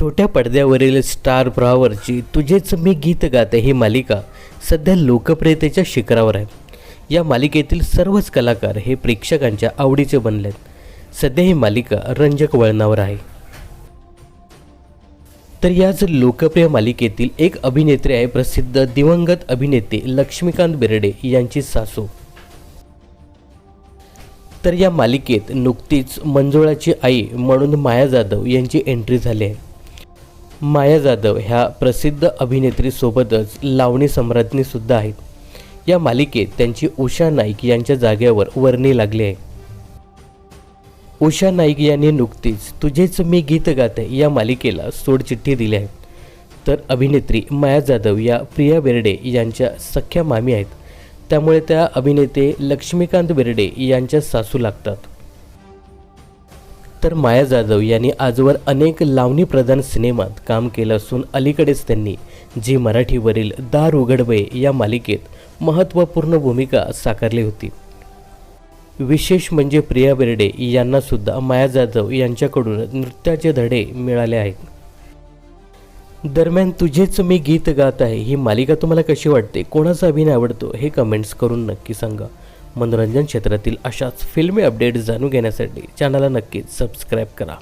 छोट्या पडद्यावरील स्टार प्रवावरची तुझेच मी गीत गाते ही मालिका सध्या लोकप्रियतेच्या शिखरावर आहे. या मालिकेतील सर्वच कलाकार हे प्रेक्षकांच्या आवडीचे बनलेत. सध्या ही मालिका रंजक वळणावर आहे. तर याच लोकप्रिय मालिकेतील एक अभिनेत्री आहे प्रसिद्ध दिवंगत अभिनेते लक्ष्मीकांत बेर्डे यांची सासू. तर या मालिकेत नुकतीच मंजुळाची आई म्हणून माया जाधव यांची एंट्री झाली आहे. माया जाधव ह्या प्रसिद्ध अभिनेत्रीसोबतच लावणी सम्राज्ञीसुद्धा आहेत. या मालिकेत त्यांची उषा नाईक यांच्या जागेवर वर्णी लागली आहे. उषा नाईक यांनी नुकतीच तुझेच मी गीत गाते या मालिकेला सोडचिठ्ठी दिली आहे. तर अभिनेत्री माया जाधव या प्रिया बेर्डे यांच्या सख्या मामी आहेत. त्यामुळे त्या अभिनेते लक्ष्मीकांत बेर्डे यांच्या सासू लागतात. तर माया जाधव यांनी आजवर अनेक लावणी प्रधान सिनेमात काम केलं असून अलीकडेच त्यांनी जी मराठीवरील दार उघडवे या मालिकेत महत्त्वपूर्ण भूमिका साकारली होती. विशेष म्हणजे प्रिया बेर्डे यांनासुद्धा माया जाधव यांच्याकडून नृत्याचे धडे मिळाले आहेत. दरम्यान तुझेच मी गीत गात आहे ही मालिका तुम्हाला कशी वाटते? कोणाचा अभिनय आवडतो? हे कमेंट्स करून नक्की सांगा. मनोरंजन क्षेत्रातील अशाच फिल्मी अपडेट्स जाणून घेण्यासाठी चॅनलला नक्कीच सबस्क्राईब करा.